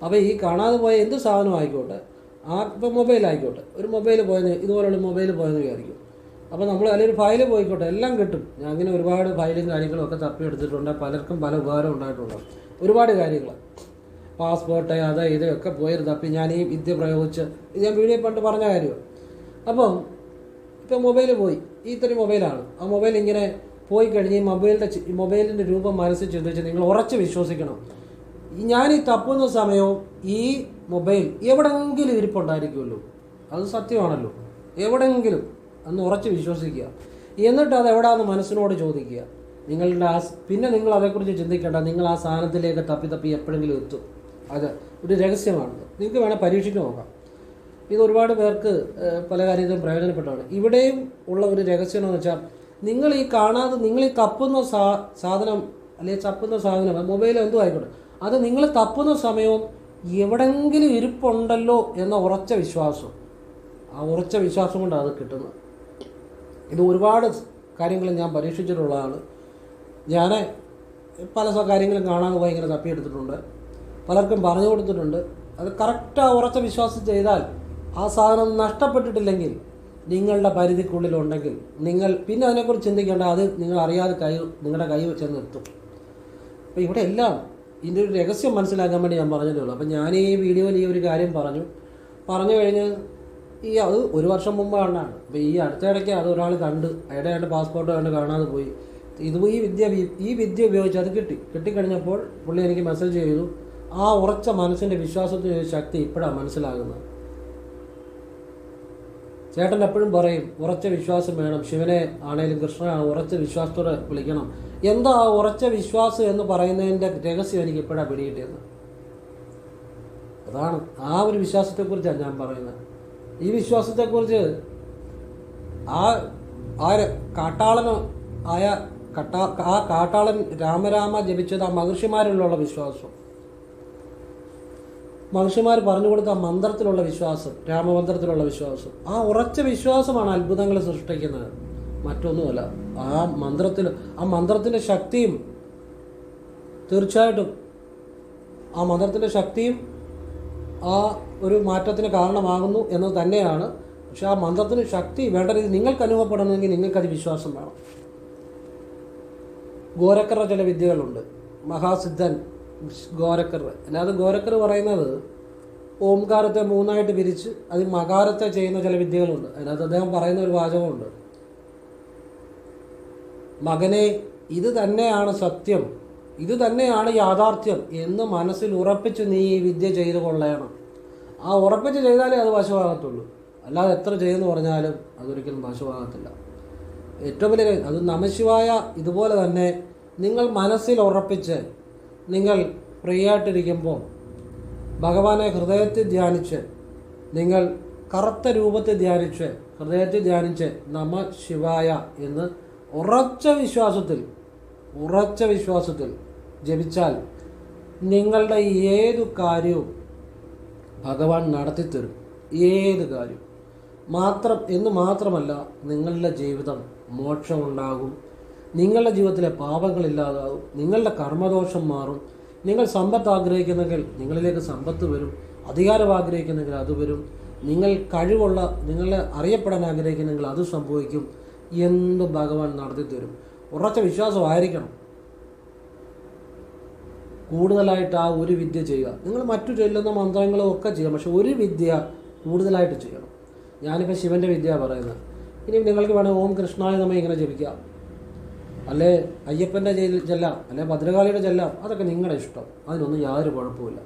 അപ്പോൾ ഈ കാണാതെ പോയ എന്ത് സാധനം ആയിക്കോട്ടെ ആ ഇപ്പോൾ മൊബൈൽ ആയിക്കോട്ടെ ഒരു മൊബൈൽ പോയെന്ന് ഇതുപോലുള്ള മൊബൈൽ പോയെന്ന് വിചാരിക്കും. അപ്പോൾ നമ്മൾ അതിലൊരു ഫയൽ പോയിക്കോട്ടെ എല്ലാം കിട്ടും. ഞാൻ അങ്ങനെ ഒരുപാട് ഫയലും കാര്യങ്ങളും ഒക്കെ തപ്പിയെടുത്തിട്ടുണ്ട് പലർക്കും പല ഉപകാരം ഉണ്ടായിട്ടുണ്ട്. ഒരുപാട് കാര്യങ്ങൾ പാസ്പോർട്ട് അത് ഇതൊക്കെ പോയത് തപ്പി ഞാൻ ഈ വിദ്യ പ്രയോഗിച്ച് ഞാൻ വീഡിയോ പണ്ട് പറഞ്ഞ കാര്യമാണ് അപ്പം ഇപ്പം മൊബൈൽ പോയി. ഈ ഇത്രയും മൊബൈലാണ് ആ മൊബൈൽ ഇങ്ങനെ പോയി കഴിഞ്ഞ് ഈ മൊബൈലിന്റെ മൊബൈലിന്റെ രൂപം മനസ്സിൽ ചിന്തിച്ച് നിങ്ങൾ ഉറച്ച് വിശ്വസിക്കണം. ഞാൻ ഈ തപ്പുന്ന സമയവും ഈ മൊബൈൽ എവിടെങ്കിലും ഇരിപ്പുണ്ടായിരിക്കുമല്ലോ. അത് സത്യമാണല്ലോ. എവിടെങ്കിലും. അന്ന് ഉറച്ച് വിശ്വസിക്കുക. എന്നിട്ട് അത് എവിടെയാന്ന് മനസ്സിനോട് ചോദിക്കുക. നിങ്ങളുടെ ആ പിന്നെ നിങ്ങൾ അതേക്കുറിച്ച് ചിന്തിക്കേണ്ട നിങ്ങൾ ആ സാധനത്തിലേക്ക് തപ്പി തപ്പി എപ്പോഴെങ്കിലും എത്തും. അത് ഒരു രഹസ്യമാണ് നിങ്ങൾക്ക് വേണേൽ പരീക്ഷിച്ച് നോക്കാം. ഇത് ഒരുപാട് പേർക്ക് പല കാര്യത്തിലും പ്രയോജനപ്പെട്ടതാണ് ഇവിടെയും ഉള്ള ഒരു രഹസ്യം എന്ന് വെച്ചാൽ നിങ്ങൾ ഈ കാണാതെ നിങ്ങൾ ഈ തപ്പുന്ന സാ സാധനം അല്ലെങ്കിൽ തപ്പുന്ന സാധനം മൊബൈൽ എന്തോ ആയിക്കോട്ടെ അത് നിങ്ങൾ തപ്പുന്ന സമയവും എവിടെങ്കിലും ഇരിപ്പുണ്ടല്ലോ എന്ന ഉറച്ച വിശ്വാസം. ആ ഉറച്ച വിശ്വാസം കൊണ്ടാണ് അത് കിട്ടുന്നത്. ഇത് ഒരുപാട് കാര്യങ്ങൾ ഞാൻ പരീക്ഷിച്ചിട്ടുള്ളതാണ്. ഞാൻ പല കാര്യങ്ങളും കാണാൻ ഇങ്ങനെ തപ്പിയെടുത്തിട്ടുണ്ട്. പലർക്കും പറഞ്ഞു കൊടുത്തിട്ടുണ്ട്. അത് കറക്റ്റ് ഉറച്ച വിശ്വാസം ചെയ്താൽ ആ സാധനം നഷ്ടപ്പെട്ടിട്ടില്ലെങ്കിൽ നിങ്ങളുടെ പരിധിക്കുള്ളിലുണ്ടെങ്കിൽ നിങ്ങൾ പിന്നെ അതിനെക്കുറിച്ച് ചിന്തിക്കേണ്ട അത് നിങ്ങൾ അറിയാതെ കൈ നിങ്ങളുടെ കൈ ചെന്ന് നിർത്തും അപ്പോൾ ഇവിടെ എല്ലാം ഇതിന്റെ ഒരു രഹസ്യം മനസ്സിലാക്കാൻ വേണ്ടി ഞാൻ പറഞ്ഞതേ ഉള്ളൂ. അപ്പം ഞാൻ ഈ വീഡിയോയിൽ ഈ ഒരു കാര്യം പറഞ്ഞു. പറഞ്ഞു കഴിഞ്ഞ് ഈ അത് ഒരു വർഷം മുമ്പ് കണ്ടാണ്. അപ്പോൾ ഈ അടുത്തിടയ്ക്ക് അത് ഒരാൾ കണ്ട് അയാളുടെ അയാളുടെ പാസ്പോർട്ട് കണ്ട് കാണാതെ പോയി. ഇത് ഈ വിദ്യ ഈ വിദ്യ ഉപയോഗിച്ച് അത് കിട്ടി. കിട്ടിക്കഴിഞ്ഞപ്പോൾ പുള്ളി എനിക്ക് മെസ്സേജ് ചെയ്തു. ആ ഉറച്ച മനസ്സിന്റെ വിശ്വാസത്തിന്റെ ഒരു ശക്തി ഇപ്പോഴാണ് മനസ്സിലാകുന്നത്. ചേട്ടൻ എപ്പോഴും പറയും ഉറച്ച വിശ്വാസം വേണം. ശിവനെ ആണേലും കൃഷ്ണനെ ഉറച്ച വിശ്വാസത്തോടെ വിളിക്കണം. എന്താ ആ ഉറച്ച വിശ്വാസം എന്ന് പറയുന്നതിന്റെ രഹസ്യം എനിക്ക് ഇപ്പോഴാണ് പിടികിട്ടിയത്? അതാണ് ആ ഒരു വിശ്വാസത്തെക്കുറിച്ചാണ് ഞാൻ പറയുന്നത്. ഈ വിശ്വാസത്തെക്കുറിച്ച് ആ ആ കാട്ടാളന് ആയ കട്ടാ ആ കാട്ടാളൻ രാമരാമ ജപിച്ചത് ആ മഹർഷിമാരിലുള്ള വിശ്വാസം. മഹർഷിമാർ പറഞ്ഞു കൊടുത്ത മന്ത്രത്തിലുള്ള വിശ്വാസം രാമമന്ത്രത്തിലുള്ള വിശ്വാസം. ആ ഉറച്ച വിശ്വാസമാണ് അത്ഭുതങ്ങൾ സൃഷ്ടിക്കുന്നത്. മറ്റൊന്നുമല്ല ആ മന്ത്രത്തിൽ ആ മന്ത്രത്തിന്റെ ശക്തിയും തീർച്ചയായിട്ടും ആ മന്ത്രത്തിന്റെ ശക്തിയും ആ ഒരു മാറ്റത്തിന് കാരണമാകുന്നു എന്ന് തന്നെയാണ്. പക്ഷെ ആ മന്ത്രത്തിന് ശക്തി വേണ്ട രീതി നിങ്ങൾക്ക് അനുഭവപ്പെടണമെങ്കിൽ നിങ്ങൾക്കത് വിശ്വാസം വേണം. ഗോരക്കറ ചില വിദ്യകളുണ്ട്. മഹാസിദ്ധൻ ഗോരക്കർ. അല്ലാതെ ഗോരക്കർ പറയുന്നത് ഓംകാരത്തെ മൂന്നായിട്ട് പിരിച്ച് അതിൽ മകാരത്തെ ചെയ്യുന്ന ചില വിദ്യകളുണ്ട്. അതിനകത്ത് അദ്ദേഹം പറയുന്ന ഒരു വാചകമുണ്ട്. മകനെ ഇത് തന്നെയാണ് സത്യം. ഇത് തന്നെയാണ് യാഥാർത്ഥ്യം എന്ന് മനസ്സിൽ ഉറപ്പിച്ച് നീ ഈ വിദ്യ ചെയ്തു കൊള്ളണം. ആ ഉറപ്പിച്ച് ചെയ്താലേ അത് വശമാകത്തുള്ളൂ. അല്ലാതെ എത്ര ചെയ്യുന്നു പറഞ്ഞാലും അതൊരിക്കലും വശമാകത്തില്ല. ഏറ്റവും വലിയ അത് നമശിവായ ഇതുപോലെ തന്നെ നിങ്ങൾ മനസ്സിൽ ഉറപ്പിച്ച് നിങ്ങൾ ഫ്രീ ആയിട്ടിരിക്കുമ്പോൾ ഭഗവാനെ ഹൃദയത്തിൽ ധ്യാനിച്ച് നിങ്ങൾ കറുത്ത രൂപത്തിൽ ധ്യാനിച്ച് ഹൃദയത്തിൽ ധ്യാനിച്ച് നമ ശിവായ എന്ന് ഉറച്ച വിശ്വാസത്തിൽ ഉറച്ച വിശ്വാസത്തിൽ ജപിച്ചാൽ നിങ്ങളുടെ ഏതു കാര്യവും ഭഗവാൻ നടത്തിത്തരും ഏത് കാര്യം. മാത്രം എന്ന് മാത്രമല്ല നിങ്ങളുടെ ജീവിതം മോക്ഷമുണ്ടാകും. നിങ്ങളുടെ ജീവിതത്തിലെ പാപങ്ങൾ ഇല്ലാതാകും. നിങ്ങളുടെ കർമ്മദോഷം മാറും. നിങ്ങൾ സമ്പത്ത് ആഗ്രഹിക്കുന്നെങ്കിൽ നിങ്ങളിലേക്ക് സമ്പത്ത് വരും. അധികാരം ആഗ്രഹിക്കുന്നെങ്കിൽ അത് വരും. നിങ്ങൾ കഴിവുള്ള നിങ്ങളെ അറിയപ്പെടാൻ ആഗ്രഹിക്കുന്നെങ്കിൽ അത് സംഭവിക്കും. എന്തും ഭഗവാൻ നടത്തിത്തരും. ഉറച്ച വിശ്വാസമായിരിക്കണം കൂടുതലായിട്ട് ആ ഒരു വിദ്യ ചെയ്യുക. നിങ്ങൾ മറ്റു ചൊല്ലുന്ന മന്ത്രങ്ങളും ഒക്കെ ചെയ്യാം പക്ഷെ ഒരു വിദ്യ കൂടുതലായിട്ട് ചെയ്യണം. ഞാനിപ്പോൾ ശിവന്റെ വിദ്യ പറയുന്നത്. ഇനി നിങ്ങൾക്ക് വേണേൽ ഓം കൃഷ്ണായ നമ്മ ഇങ്ങനെ ജപിക്കാം. അല്ലേ അയ്യപ്പന്റെ ചെല്ലാം അല്ലെ ഭദ്രകാളിയുടെ ചെല്ലാം അതൊക്കെ നിങ്ങളുടെ ഇഷ്ടം. അതിനൊന്നും യാതൊരു കുഴപ്പമില്ല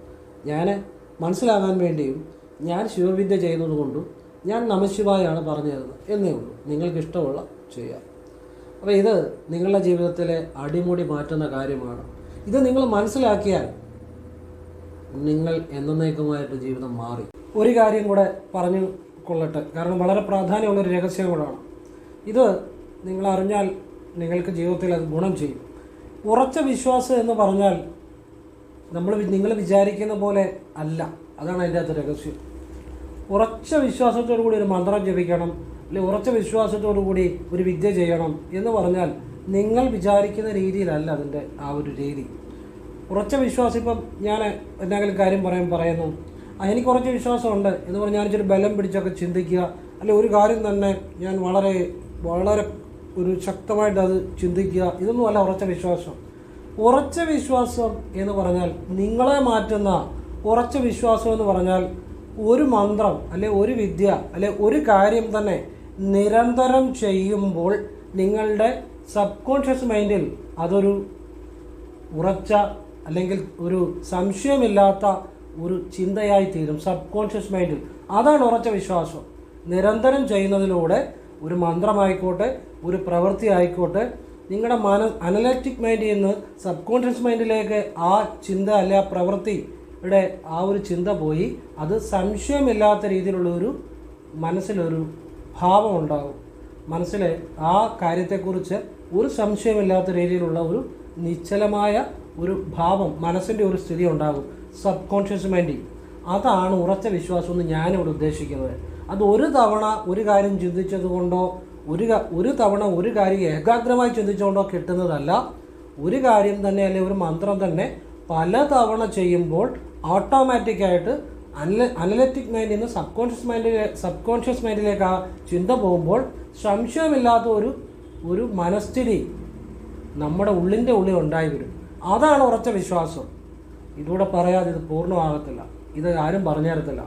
ഞാൻ മനസ്സിലാകാൻ വേണ്ടിയും ഞാൻ ശിവവിദ്യ ചെയ്യുന്നത് കൊണ്ടും ഞാൻ നമശിവായാണ് പറഞ്ഞു തരുന്നത് എന്നേ ഉള്ളൂ. നിങ്ങൾക്ക് ഇഷ്ടമുള്ള ചെയ്യാം. അപ്പോൾ ഇത് നിങ്ങളുടെ ജീവിതത്തിലെ അടിമുടി മാറ്റുന്ന കാര്യമാണ്. ഇത് നിങ്ങൾ മനസ്സിലാക്കിയാൽ നിങ്ങൾ എന്നേക്കുമായിട്ട് ജീവിതം മാറി. ഒരു കാര്യം കൂടെ പറഞ്ഞു കൊള്ളട്ടെ. കാരണം വളരെ പ്രാധാന്യമുള്ളൊരു രഹസ്യം കൂടാണ്. ഇത് നിങ്ങൾ അറിഞ്ഞാൽ നിങ്ങൾക്ക് ജീവിതത്തിൽ അത് ഗുണം ചെയ്യും. ഉറച്ച വിശ്വാസം എന്ന് പറഞ്ഞാൽ നമ്മൾ നിങ്ങൾ വിചാരിക്കുന്ന പോലെ അല്ല. അതാണ് അതിന്റെ അകത്ത് രഹസ്യം. ഉറച്ച വിശ്വാസത്തോടു കൂടി ഒരു മന്ത്രം ജപിക്കണം അല്ലെങ്കിൽ ഉറച്ച വിശ്വാസത്തോടു കൂടി ഒരു വിദ്യ ചെയ്യണം എന്ന് പറഞ്ഞാൽ നിങ്ങൾ വിചാരിക്കുന്ന രീതിയിലല്ല അതിന്റെ ആ ഒരു രീതി. ഉറച്ച വിശ്വാസം ഇപ്പം ഞാൻ എന്തെങ്കിലും കാര്യം പറയാൻ പറയുന്നു. എനിക്ക് കുറച്ച് വിശ്വാസമുണ്ട് എന്ന് പറഞ്ഞാൽ ഞാൻ ഇച്ചിരി ബലം പിടിച്ചൊക്കെ ചിന്തിക്കുക. അല്ലെ ഒരു കാര്യം തന്നെ ഞാൻ വളരെ വളരെ ഒരു ശക്തമായിട്ട് അത് ചിന്തിക്കുക. ഇതൊന്നും അല്ല ഉറച്ച വിശ്വാസം. ഉറച്ച വിശ്വാസം എന്ന് പറഞ്ഞാൽ നിങ്ങളെ മാറ്റുന്ന ഉറച്ച വിശ്വാസം എന്ന് പറഞ്ഞാൽ ഒരു മന്ത്രം അല്ലെ ഒരു വിദ്യ അല്ലെ ഒരു കാര്യം തന്നെ നിരന്തരം ചെയ്യുമ്പോൾ നിങ്ങളുടെ സബ് കോൺഷ്യസ് മൈൻഡിൽ അതൊരു ഉറച്ച അല്ലെങ്കിൽ ഒരു സംശയമില്ലാത്ത ഒരു ചിന്തയായി തീരും സബ് കോൺഷ്യസ് മൈൻഡിൽ. അതാണ് ഉറച്ച വിശ്വാസം. നിരന്തരം ചെയ്യുന്നതിലൂടെ ഒരു മന്ത്രമായിക്കോട്ടെ ഒരു പ്രവൃത്തി ആയിക്കോട്ടെ നിങ്ങളുടെ മന അനലറ്റിക് മൈൻഡിൽ നിന്ന് സബ് കോൺഷ്യസ് മൈൻഡിലേക്ക് ആ ചിന്ത അല്ലെ ആ പ്രവൃത്തിയുടെ ആ ഒരു ചിന്ത പോയി അത് സംശയമില്ലാത്ത രീതിയിലുള്ള ഒരു മനസ്സിലൊരു ഭാവം ഉണ്ടാകും. മനസ്സിലെ ആ കാര്യത്തെക്കുറിച്ച് ഒരു സംശയമില്ലാത്ത രീതിയിലുള്ള ഒരു നിശ്ചലമായ ഒരു ഭാവം മനസ്സിന്റെ ഒരു സ്ഥിതി ഉണ്ടാകും. സബ് കോൺഷ്യസ് മൈൻഡിൽ അതാണ് ഉറച്ച വിശ്വാസം എന്ന് ഞാനിവിടെ ഉദ്ദേശിക്കുന്നത്. അത് ഒരു തവണ ഒരു കാര്യം ചിന്തിച്ചത് കൊണ്ടോ ഒരു ഒരു തവണ ഒരു കാര്യം ഏകാഗ്രമായി ചിന്തിച്ചുകൊണ്ടോ കിട്ടുന്നതല്ല. ഒരു കാര്യം തന്നെ അല്ലെങ്കിൽ ഒരു മന്ത്രം തന്നെ പല തവണ ചെയ്യുമ്പോൾ ഓട്ടോമാറ്റിക്കായിട്ട് അനല അനലറ്റിക് മൈൻഡിൽ നിന്ന് സബ് കോൺഷ്യസ് മൈൻഡിലെ സബ് കോൺഷ്യസ് മൈൻഡിലേക്ക് ആ ചിന്ത പോകുമ്പോൾ സംശയമില്ലാത്ത ഒരു ഒരു മനസ്ഥിതി നമ്മുടെ ഉള്ളിന്റെ ഉള്ളിൽ ഉണ്ടായി വരും അതാണ് ഉറച്ച വിശ്വാസം. ഇതൂടെ പറയാതെ ഇത് പൂർണമാകത്തില്ല. ഇത് ആരും പറഞ്ഞു തരത്തില്ല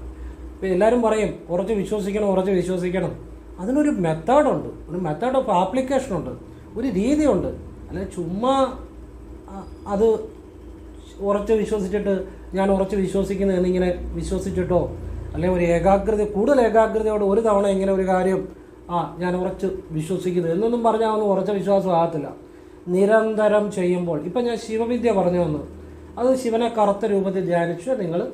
എല്ലാവരും പറയും ഉറച്ച് വിശ്വസിക്കണം ഉറച്ച് വിശ്വസിക്കണം. അതിനൊരു മെത്തേഡുണ്ട്. ഒരു മെത്തേഡ് ഓഫ് ആപ്ലിക്കേഷൻ ഉണ്ട് ഒരു രീതിയുണ്ട്. അല്ലെങ്കിൽ ചുമ്മാ അത് ഉറച്ച് വിശ്വസിച്ചിട്ട് ഞാൻ ഉറച്ച് വിശ്വസിക്കുന്നു എന്നിങ്ങനെ വിശ്വസിച്ചിട്ടോ അല്ലെങ്കിൽ ഒരു ഏകാഗ്രത കൂടുതൽ ഏകാഗ്രതയോട് ഒരു തവണ ഇങ്ങനെ ഒരു കാര്യം ആ ഞാൻ ഉറച്ച് വിശ്വസിക്കുന്നു. എന്നൊന്നും പറഞ്ഞാൽ ഒന്നും ഉറച്ച വിശ്വാസം ആകത്തില്ല. നിരന്തരം ചെയ്യുമ്പോൾ ഇപ്പം ഞാൻ ശിവവിദ്യ പറഞ്ഞു തന്നു. അത് ശിവനെ കറുത്ത രൂപത്തിൽ ധ്യാനിച്ച് നിങ്ങൾ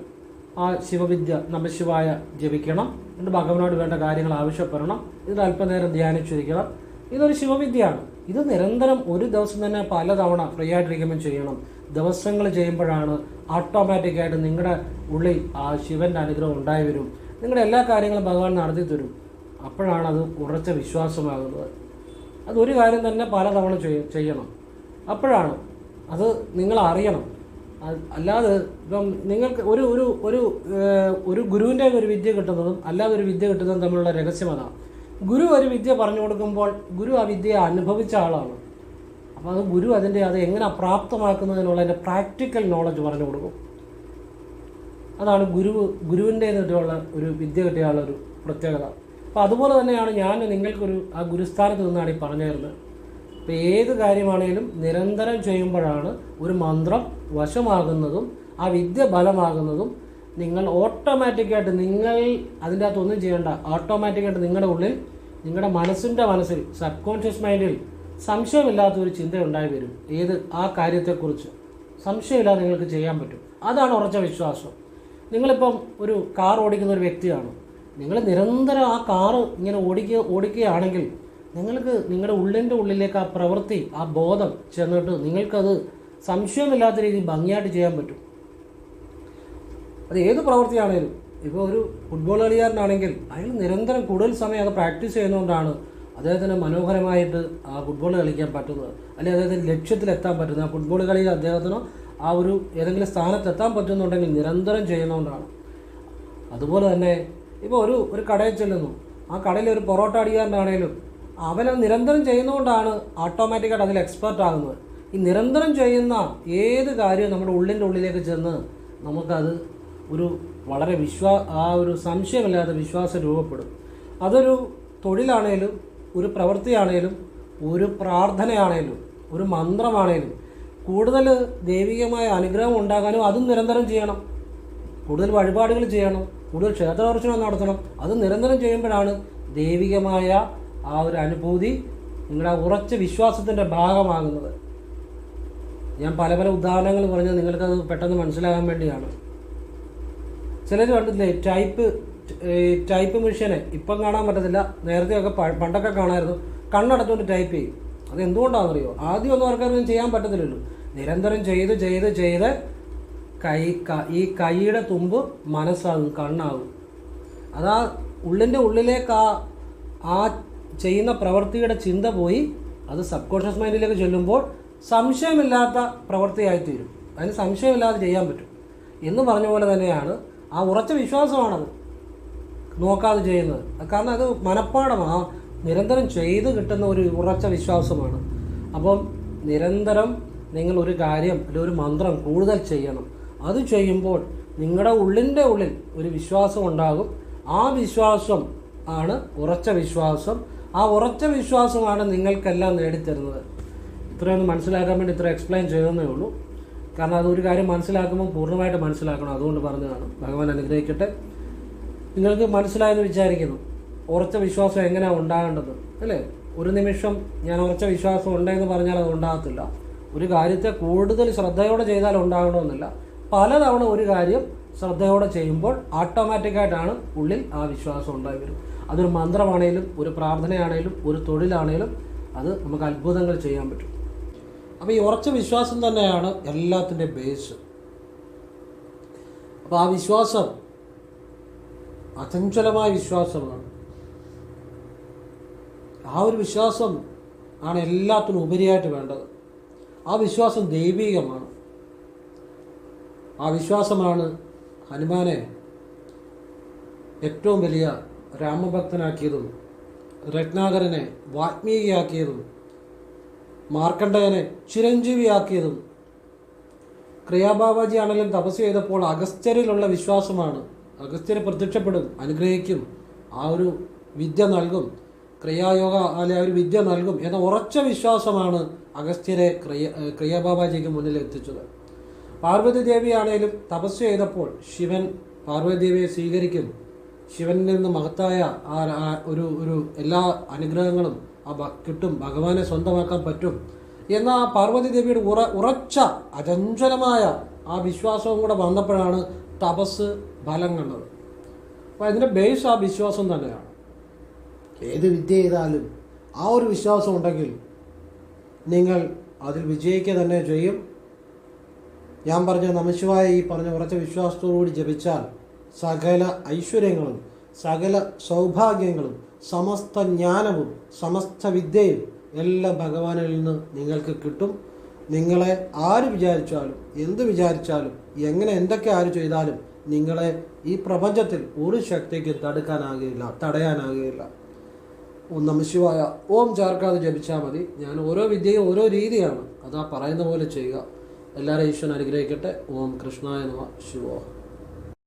ആ ശിവവിദ്യ നമശിവായ ജപിക്കണം. എന്നിട്ട് ഭഗവാനോട് വേണ്ട കാര്യങ്ങൾ ആവശ്യപ്പെടണം. ഇത് അല്പനേരം ധ്യാനിച്ചിരിക്കണം. ഇതൊരു ശിവവിദ്യയാണ്. ഇത് നിരന്തരം ഒരു ദിവസം തന്നെ പലതവണ ഫ്രീ ആയിട്ടിരിക്കുമ്പോൾ ചെയ്യണം. ദിവസങ്ങൾ ചെയ്യുമ്പോഴാണ് ഓട്ടോമാറ്റിക്കായിട്ട് നിങ്ങളുടെ ഉള്ളിൽ ആ ശിവന്റെ അനുഗ്രഹം ഉണ്ടായി വരും. നിങ്ങളുടെ എല്ലാ കാര്യങ്ങളും ഭഗവാൻ നടത്തി തരും. അപ്പോഴാണ് അത് ഉറച്ച വിശ്വാസമാകുന്നത്. അതൊരു കാര്യം തന്നെ പലതവണ ചെയ്യ- ചെയ്യണം. അപ്പോഴാണ് അത് നിങ്ങൾ അറിയണം അല്ലാതെ ഇപ്പം നിങ്ങൾക്ക് ഒരു ഒരു ഒരു ഒരു ഗുരുവിന്റെ ഒരു വിദ്യ കിട്ടുന്നതും അല്ലാതെ ഒരു വിദ്യ കിട്ടുന്നതും തമ്മിലുള്ള രഹസ്യം അതാണ് ഗുരു ഒരു വിദ്യ പറഞ്ഞു കൊടുക്കുമ്പോൾ ഗുരു ആ വിദ്യയെ അനുഭവിച്ച ആളാണ്. അപ്പോൾ അത് ഗുരു അതിന്റെ അത് എങ്ങനെ പ്രാപ്തമാക്കുന്നതിനുള്ള അതിന്റെ പ്രാക്ടിക്കൽ നോളജ് പറഞ്ഞു കൊടുക്കും. അതാണ് ഗുരു ഗുരുവിന്റെ ഒരു വിദ്യ കിട്ടിയ ആളൊരു പ്രത്യേകത. അപ്പോൾ അതുപോലെ തന്നെയാണ് ഞാൻ നിങ്ങൾക്കൊരു ആ ഗുരുസ്ഥാനത്ത് നിന്നാണ് ഈ പറഞ്ഞു തരുന്നത് ഇപ്പോൾ ഏത് കാര്യമാണെങ്കിലും നിരന്തരം ചെയ്യുമ്പോഴാണ് ഒരു മന്ത്രം വശമാകുന്നതും ആ വിദ്യ ബലമാകുന്നതും നിങ്ങൾ ഓട്ടോമാറ്റിക്കായിട്ട് നിങ്ങൾ അതിന്റെ അകത്തൊന്നും ചെയ്യേണ്ട ഓട്ടോമാറ്റിക്കായിട്ട് നിങ്ങളുടെ ഉള്ളിൽ നിങ്ങളുടെ മനസ്സിന്റെ മനസ്സിൽ സബ് കോൺഷ്യസ് മൈൻഡിൽ സംശയമില്ലാത്ത ഒരു ചിന്ത ഉണ്ടായി വരും. ഏത്? ആ കാര്യത്തെക്കുറിച്ച്. സംശയമില്ലാതെ നിങ്ങൾക്ക് ചെയ്യാൻ പറ്റും. അതാണ് ഉറച്ച വിശ്വാസം. നിങ്ങളിപ്പം ഒരു കാർ ഓടിക്കുന്ന ഒരു വ്യക്തിയാണ്. നിങ്ങൾ നിരന്തരം ആ കാറ് ഇങ്ങനെ ഓടിക്കുക ഓടിക്കുകയാണെങ്കിൽ നിങ്ങൾക്ക് നിങ്ങളുടെ ഉള്ളിന്റെ ഉള്ളിലേക്ക് ആ പ്രവൃത്തി ആ ബോധം ചെന്നിട്ട് നിങ്ങൾക്കത് സംശയമില്ലാത്ത രീതിയിൽ ഭംഗിയായിട്ട് ചെയ്യാൻ പറ്റും. അത് ഏത് പ്രവൃത്തിയാണേലും ഇപ്പോൾ ഒരു ഫുട്ബോൾ കളിക്കാരനാണെങ്കിൽ അയാൾ നിരന്തരം കൂടുതൽ സമയം അത് പ്രാക്ടീസ് ചെയ്യുന്നതുകൊണ്ടാണ് അദ്ദേഹത്തിന് മനോഹരമായിട്ട് ആ ഫുട്ബോൾ കളിക്കാൻ പറ്റുന്നത്. അല്ലെങ്കിൽ അദ്ദേഹത്തിന് ലക്ഷ്യത്തിലെത്താൻ പറ്റുന്നത്. ആ ഫുട്ബോൾ കളിയിൽ അദ്ദേഹത്തിന് ആ ഒരു ഏതെങ്കിലും സ്ഥാനത്തെത്താൻ പറ്റുന്നുണ്ടെങ്കിൽ നിരന്തരം ചെയ്യുന്നതുകൊണ്ടാണ്. അതുപോലെ തന്നെ ഇപ്പോൾ ഒരു ഒരു കടയിൽ ചെല്ലുന്നു. ആ കടയിൽ ഒരു പൊറോട്ട അടിക്കാരനാണേലും അവനത് നിരന്തരം ചെയ്യുന്നതുകൊണ്ടാണ് ഓട്ടോമാറ്റിക്കായിട്ട് അതിൽ എക്സ്പെർട്ട് ആകുന്നത്. ഈ നിരന്തരം ചെയ്യുന്ന ഏത് കാര്യവും നമ്മുടെ ഉള്ളിന്റെ ഉള്ളിലേക്ക് ചെന്ന് നമുക്കത് ഒരു വളരെ വിശ്വാ ആ ഒരു സംശയമില്ലാത്ത വിശ്വാസം രൂപപ്പെടും. അതൊരു തൊഴിലാണേലും ഒരു പ്രവൃത്തിയാണേലും ഒരു പ്രാർത്ഥനയാണേലും ഒരു മന്ത്രമാണേലും കൂടുതൽ ദൈവികമായ അനുഗ്രഹം ഉണ്ടാകാനും അതും നിരന്തരം ചെയ്യണം. കൂടുതൽ വഴിപാടുകൾ ചെയ്യണം. കൂടുതൽ ക്ഷേത്രദർശനം നടത്തണം. അത് നിരന്തരം ചെയ്യുമ്പോഴാണ് ദൈവികമായ ആ ഒരു അനുഭൂതി നിങ്ങളുടെ ഉറച്ച വിശ്വാസത്തിന്റെ ഭാഗമാകുന്നത്. ഞാൻ പല പല ഉദാഹരണങ്ങൾ പറഞ്ഞത് നിങ്ങൾക്കത് പെട്ടെന്ന് മനസ്സിലാകാൻ വേണ്ടിയാണ്. ചിലർ കണ്ടില്ലേ ടൈപ്പ് ടൈപ്പ് മെഷീനെ ഇപ്പം കാണാൻ പറ്റത്തില്ല. നേരത്തെയൊക്കെ പണ്ടൊക്കെ കാണാമായിരുന്നു. കണ്ണടച്ചുകൊണ്ട് ടൈപ്പ് ചെയ്യും. അത് എന്തുകൊണ്ടാണെന്നറിയോ ആദ്യം ഒന്നും ആൾക്കാരൊന്നും ചെയ്യാൻ പറ്റത്തില്ലല്ലോ. നിരന്തരം ചെയ്ത് ചെയ്ത് ചെയ്ത് കൈ ഈ കൈയുടെ തുമ്പ് മനസ്സാകും കണ്ണാകും. അതാ ഉള്ളിന്റെ ഉള്ളിലേക്ക് ആ ആ ചെയ്യുന്ന പ്രവൃത്തിയുടെ ചിന്ത പോയി അത് സബ് കോൺഷ്യസ് മൈൻഡിലേക്ക് ചെല്ലുമ്പോൾ സംശയമില്ലാത്ത പ്രവൃത്തിയായി പ്രവൃത്തിയായിത്തീരും അതിന് സംശയമില്ലാതെ ചെയ്യാൻ പറ്റും. എന്ന് പറഞ്ഞ പോലെ തന്നെയാണ് ആ ഉറച്ച വിശ്വാസമാണത് നോക്കാതെ ചെയ്യുന്നത്. കാരണം അത് മനഃപ്പാടമാണ് നിരന്തരം ചെയ്ത് കിട്ടുന്ന ഒരു ഉറച്ച വിശ്വാസമാണ്. അപ്പം നിരന്തരം നിങ്ങൾ ഒരു കാര്യം അല്ലെങ്കിൽ ഒരു മന്ത്രം കൂടുതൽ ചെയ്യണം. അത് ചെയ്യുമ്പോൾ നിങ്ങളുടെ ഉള്ളിന്റെ ഉള്ളിൽ ഒരു വിശ്വാസം ഉണ്ടാകും. ആ വിശ്വാസം ആണ് ഉറച്ച വിശ്വാസം. ആ ഉറച്ച വിശ്വാസമാണ് നിങ്ങൾക്കെല്ലാം നേടിത്തരുന്നത്. ഇത്രയൊന്ന് മനസ്സിലാക്കാൻ വേണ്ടി ഇത്ര എക്സ്പ്ലെയിൻ ചെയ്തെന്നേ ഉള്ളൂ. കാരണം അതൊരു കാര്യം മനസ്സിലാക്കുമ്പോൾ പൂർണമായിട്ട് മനസ്സിലാക്കണം. അതുകൊണ്ട് പറഞ്ഞതാണ്. ഭഗവാൻ അനുഗ്രഹിക്കട്ടെ. നിങ്ങൾക്ക് മനസ്സിലായെന്ന് വിചാരിക്കുന്നു. ഉറച്ച വിശ്വാസം എങ്ങനെയാണ് ഉണ്ടാകേണ്ടത്? അല്ലേ? ഒരു നിമിഷം ഞാൻ ഉറച്ച വിശ്വാസം ഉണ്ടെന്ന് പറഞ്ഞാൽ അത് ഉണ്ടാകത്തില്ല. ഒരു കാര്യത്തെ കൂടുതൽ ശ്രദ്ധയോടെ ചെയ്താൽ ഉണ്ടാകണമെന്നില്ല. പലതവണ ഒരു കാര്യം ശ്രദ്ധയോടെ ചെയ്യുമ്പോൾ ഓട്ടോമാറ്റിക്കായിട്ടാണ് ഉള്ളിൽ ആ വിശ്വാസം ഉണ്ടായി വരും അതൊരു മന്ത്രമാണേലും ഒരു പ്രാർത്ഥനയാണേലും ഒരു തൊഴിലാണേലും അത് നമുക്ക് അത്ഭുതങ്ങൾ ചെയ്യാൻ പറ്റും. അപ്പോൾ ഈ ഉറച്ച വിശ്വാസം തന്നെയാണ് എല്ലാത്തിന്റെ ബേസ് അപ്പോൾ ആ വിശ്വാസം അചഞ്ചലമായ വിശ്വാസമാണ്. ആ ഒരു വിശ്വാസം ആണ് എല്ലാത്തിനും ഉപരിയായിട്ട് വേണ്ടത്. ആ വിശ്വാസം ദൈവീകമാണ്. ആ വിശ്വാസമാണ് ഹനുമാനെ ഏറ്റവും വലിയ രാമഭക്തനാക്കിയതും രത്നാകരനെ വാത്മീകിയാക്കിയതും മാർക്കണ്ഡയനെ ചിരഞ്ജീവിയാക്കിയതും ക്രിയാബാബാജി ആണെങ്കിലും തപസ് ചെയ്തപ്പോൾ അഗസ്ത്യരിലുള്ള വിശ്വാസമാണ്. അഗസ്ത്യർ പ്രത്യക്ഷപ്പെടും അനുഗ്രഹിക്കും ആ ഒരു വിദ്യ നൽകും. ക്രിയായോഗ അല്ലെ ആ ഒരു വിദ്യ നൽകും എന്ന ഉറച്ച വിശ്വാസമാണ് അഗസ്ത്യരെ ക്രിയ ക്രിയാബാബാജിക്ക് മുന്നിൽ എത്തിച്ചത്. പാർവതി ദേവിയാണേലും തപസ് ചെയ്തപ്പോൾ ശിവൻ പാർവതി ദേവിയെ സ്വീകരിക്കും ശിവനിൽ നിന്ന് മഹത്തായ ആ ഒരു ഒരു എല്ലാ അനുഗ്രഹങ്ങളും ആ കിട്ടും. ഭഗവാനെ സ്വന്തമാക്കാൻ പറ്റും. എന്ന ആ പാർവതി ദേവിയുടെ ഉറ ഉറച്ച അചഞ്ചലമായ ആ വിശ്വാസവും കൂടെ വന്നപ്പോഴാണ് തപസ് ഫലം കണ്ടത് അപ്പോൾ അതിന്റെ ബേസ് ആ വിശ്വാസം തന്നെയാണ്. ഏത് വിദ്യ ചെയ്താലും ആ ഒരു വിശ്വാസം ഉണ്ടെങ്കിൽ നിങ്ങൾ അതിൽ വിജയിക്കുക തന്നെ ചെയ്യും. ഞാൻ പറഞ്ഞ നമശിവായ ഈ പറഞ്ഞ ഉറച്ച വിശ്വാസത്തോടുകൂടി ജപിച്ചാൽ സകല ഐശ്വര്യങ്ങളും സകല സൗഭാഗ്യങ്ങളും സമസ്ത ജ്ഞാനവും സമസ്ത വിദ്യയും എല്ലാം ഭഗവാനിൽ നിന്ന് നിങ്ങൾക്ക് കിട്ടും. നിങ്ങളെ ആര് വിചാരിച്ചാലും എന്ത് വിചാരിച്ചാലും എങ്ങനെ എന്തൊക്കെ ആര് ചെയ്താലും നിങ്ങളെ ഈ പ്രപഞ്ചത്തിൽ ഒരു ശക്തിക്ക് തടുക്കാനാകുകയില്ല തടയാനാകുകയില്ല. ഓം നമശിവായ. ഓം ചേർക്കാതെ ജപിച്ചാൽ മതി. ഞാൻ ഓരോ വിദ്യയും ഓരോ രീതിയാണ് അതാ പറയുന്ന പോലെ ചെയ്യുക. എല്ലാവരും ഈശ്വരൻ അനുഗ്രഹിക്കട്ടെ. ഓം കൃഷ്ണായ നമ ശിവോഹം